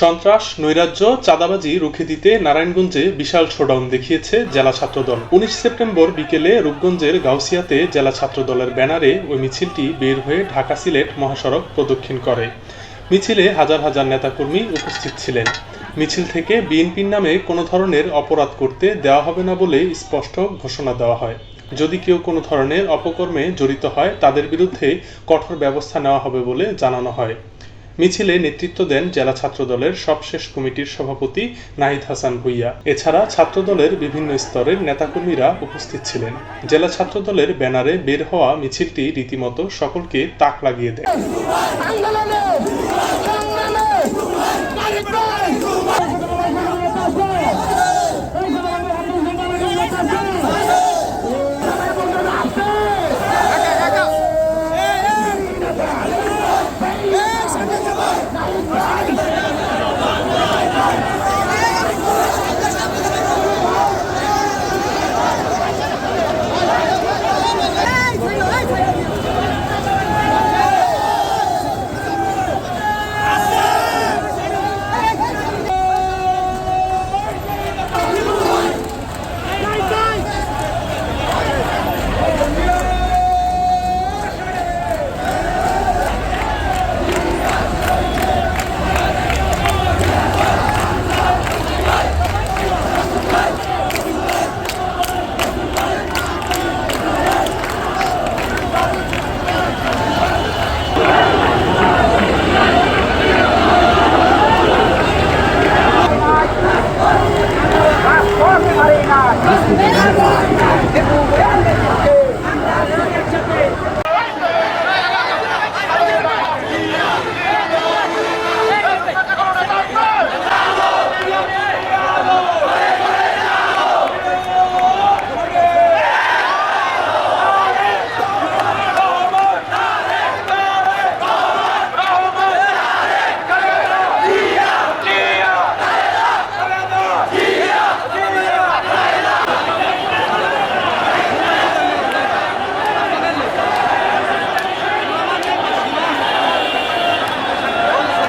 সন্ত্রাস, নৈরাজ্য, চাঁদাবাজি রুখে দিতে নারায়ণগঞ্জে বিশাল শোডাউন দেখিয়েছে জেলা ছাত্রদল। উনিশ সেপ্টেম্বর বিকেলে রূপগঞ্জের গাউসিয়াতে জেলা ছাত্রদলের ব্যানারে ওই মিছিলটি বের হয়ে ঢাকা সিলেট মহাসড়ক প্রদক্ষিণ করে। মিছিলে হাজার হাজার নেতাকর্মী উপস্থিত ছিলেন। মিছিল থেকে বিএনপির নামে কোনো ধরনের অপরাধ করতে দেওয়া হবে না বলে স্পষ্ট ঘোষণা দেওয়া হয়। যদি কেউ কোনো ধরনের অপকর্মে জড়িত হয়, তাদের বিরুদ্ধে কঠোর ব্যবস্থা নেওয়া হবে বলে জানানো হয়। মিছিলে নেতৃত্ব দেন জেলা ছাত্রদলের সবশেষ কমিটির সভাপতি নাহিদ হাসান ভুইয়া এছাড়া ছাত্রদলের বিভিন্ন স্তরের নেতাকর্মীরা উপস্থিত ছিলেন জেলা ছাত্রদলের ব্যানারে বের হওয়া মিছিলটি রীতিমতো সকলকে তাক লাগিয়ে দেয়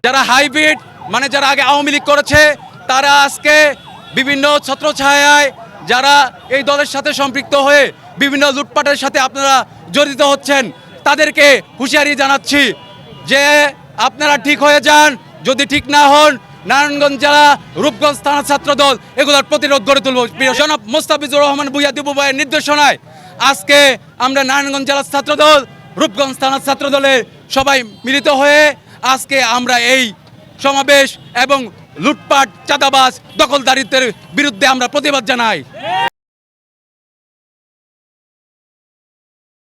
যারা হাইব্রিড মানে যারা আগে আওয়ামী লীগ করেছে, তারা আজকে বিভিন্ন ছত্রছায়ায় যারা এই দলের সাথে সম্পৃক্ত হয়ে বিভিন্ন লুটপাটের সাথে আপনারা জড়িত হচ্ছেন, তাদেরকে হুঁশিয়ারি জানাচ্ছি যে আপনারা ঠিক হয়ে যান, যদি ঠিক না হন, নারায়ণগঞ্জ জেলা, রূপগঞ্জ থানা ছাত্র দল, এগুলোর প্রতিরোধ গড়ে তুলব। জনাব মোস্তাফিজুর রহমান বুয়া দিবু নির্দেশনায় আজকে আমরা নারায়ণগঞ্জ জেলার ছাত্র দল, রূপগঞ্জ থানার ছাত্র দলের সবাই মিলিত হয়ে আজকে আমরা এই সমাবেশ এবং লুটপাট চাঁদাবাজ দখলদারিত্বের বিরুদ্ধে আমরা প্রতিবাদ জানাই।